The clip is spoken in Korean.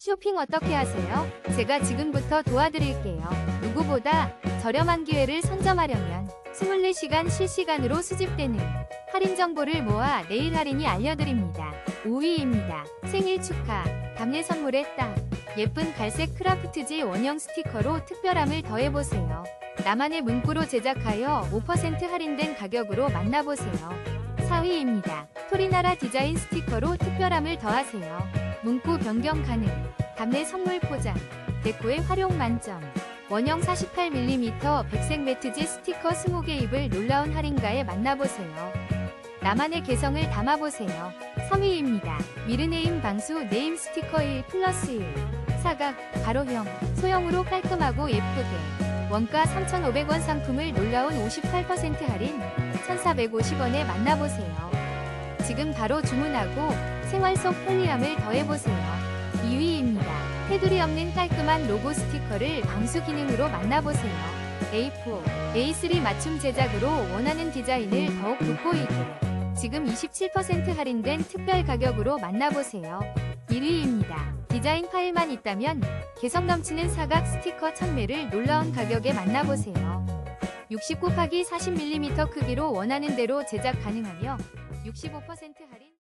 쇼핑 어떻게 하세요? 제가 지금부터 도와드릴게요. 누구보다 저렴한 기회를 선점하려면 24시간 실시간으로 수집되는 할인 정보를 모아 내일 할인이 알려드립니다. 5위입니다. 생일 축하, 답례 선물에 딱 예쁜 갈색 크라프트지 원형 스티커로 특별함을 더해보세요. 나만의 문구로 제작하여 5% 할인된 가격으로 만나보세요. 4위입니다. 토리나라 디자인 스티커로 특별함을 더하세요. 문구 변경 가능. 답례 선물 포장. 데코의 활용 만점. 원형 48mm 백색 매트지 스티커 20개 입을 놀라운 할인가에 만나보세요. 나만의 개성을 담아보세요. 3위입니다. 미르네임 방수 네임 스티커 1 플러스 1. 사각, 가로형, 소형으로 깔끔하고 예쁘게. 원가 3,500원 상품을 놀라운 58% 할인 1,450원에 만나보세요. 지금 바로 주문하고 생활 속 편리함을 더해보세요. 2위입니다. 테두리 없는 깔끔한 로고 스티커를 방수 기능으로 만나보세요. A4, A3 맞춤 제작으로 원하는 디자인을 더욱 돋보이게. 지금 27% 할인된 특별 가격으로 만나보세요. 1위입니다. 디자인 파일만 있다면 개성 넘치는 사각 스티커 1000매를 놀라운 가격에 만나보세요. 60 곱하기 40mm 크기로 원하는 대로 제작 가능하며 65% 할인